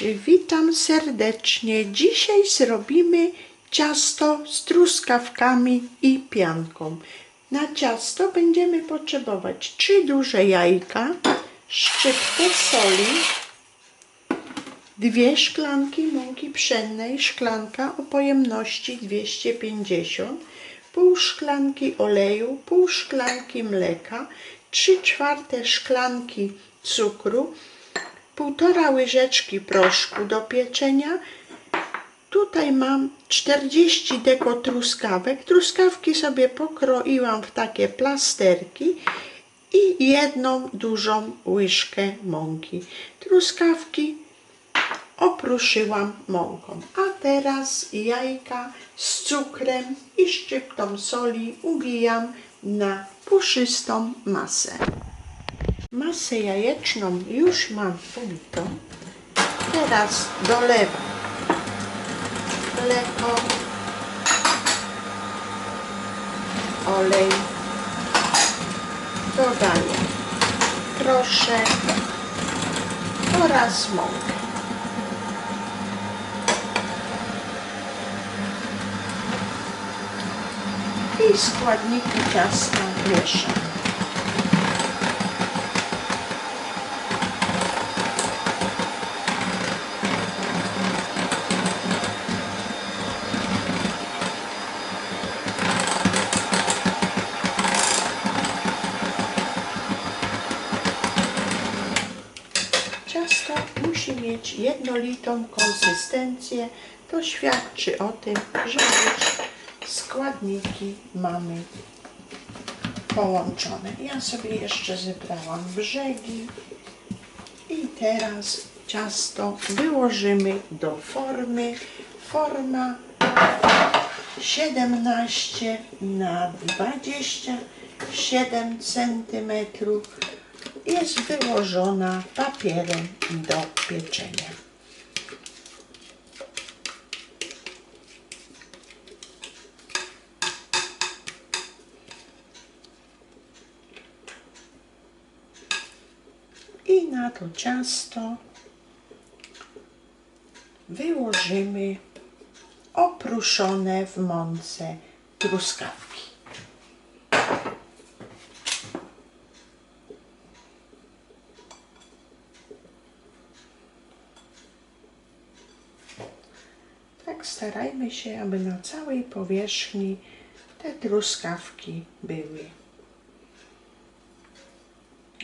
Witam serdecznie. Dzisiaj zrobimy ciasto z truskawkami i pianką. Na ciasto będziemy potrzebować trzy duże jajka, szczyptę soli, dwie szklanki mąki pszennej, szklanka o pojemności 250, pół szklanki oleju, pół szklanki mleka, trzy czwarte szklanki cukru, półtora łyżeczki proszku do pieczenia. Tutaj mam 40 deko truskawek. Truskawki sobie pokroiłam w takie plasterki i jedną dużą łyżkę mąki. Truskawki opruszyłam mąką. A teraz jajka z cukrem i szczyptą soli ubijam na puszystą masę. Masę jajeczną już mam ubitą. Teraz dolewam mleko, olej, dodaję proszek oraz mąkę. I składniki ciasta mieszam. Ciasto musi mieć jednolitą konsystencję. To świadczy o tym, że już składniki mamy połączone. Ja sobie jeszcze zebrałam brzegi i teraz ciasto wyłożymy do formy. Forma 17 na 27 centymetrów jest wyłożona papierem do pieczenia. I na to ciasto wyłożymy opruszone w mące truskawki. Tak starajmy się, aby na całej powierzchni te truskawki były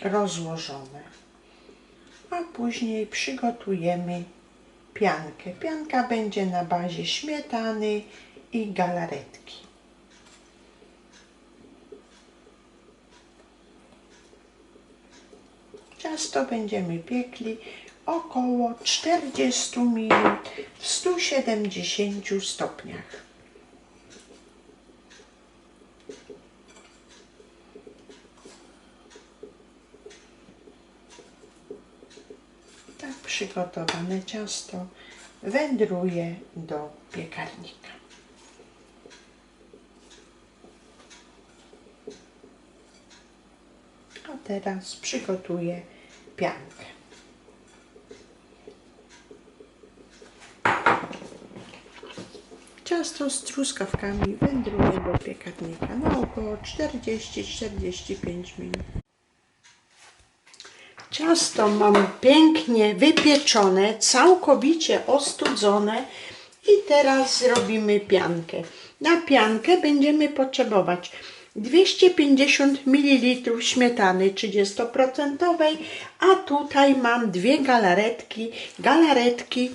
rozłożone. A później przygotujemy piankę. Pianka będzie na bazie śmietany i galaretki. Ciasto będziemy piekli około 40 minut w 170 stopniach. Tak przygotowane ciasto wędruje do piekarnika. A teraz przygotuję piankę. Ciasto z truskawkami wędruje do piekarnika na około 40-45 minut. Ciasto mam pięknie wypieczone, całkowicie ostudzone i teraz zrobimy piankę. Na piankę będziemy potrzebować 250 ml śmietany 30%, a tutaj mam dwie galaretki, galaretki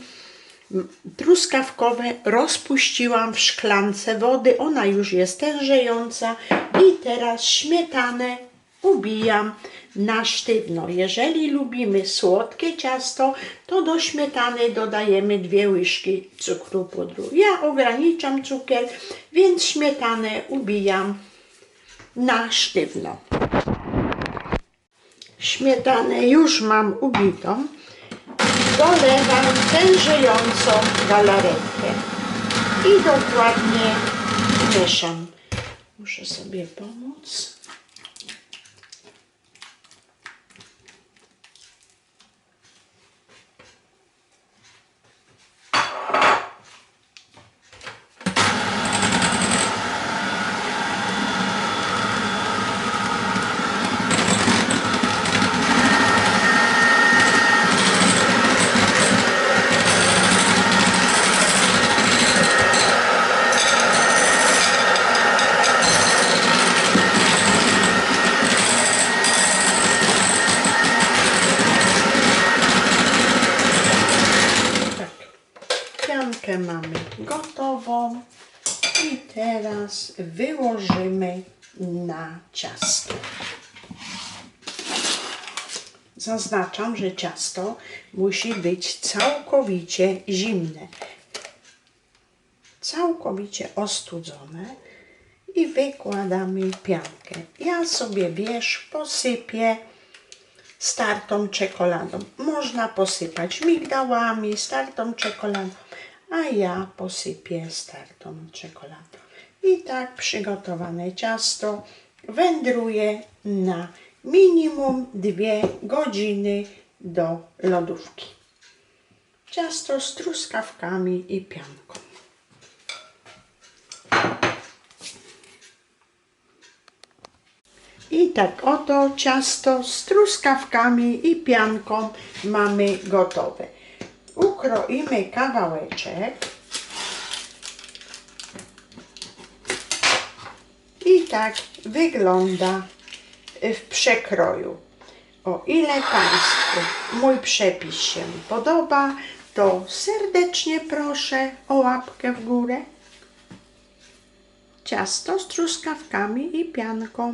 truskawkowe rozpuściłam w szklance wody, ona już jest tężejąca i teraz śmietanę ubijam na sztywno. Jeżeli lubimy słodkie ciasto, to do śmietany dodajemy dwie łyżki cukru pudru. Ja ograniczam cukier, więc śmietanę ubijam na sztywno. Śmietanę już mam ubitą. Dolewam tężejącą galaretkę i dokładnie mieszam. Muszę sobie pomóc. Teraz wyłożymy na ciasto. Zaznaczam, że ciasto musi być całkowicie zimne, całkowicie ostudzone i wykładamy piankę. Ja sobie wierzch posypię startą czekoladą. Można posypać migdałami, startą czekoladą, a ja posypię startą czekoladą. I tak przygotowane ciasto wędruje na minimum dwie godziny do lodówki. Ciasto z truskawkami i pianką. I tak oto ciasto z truskawkami i pianką mamy gotowe. Ukroimy kawałeczek. I tak wygląda w przekroju. O ile Państwu mój przepis się podoba, to serdecznie proszę o łapkę w górę. Ciasto z truskawkami i pianką.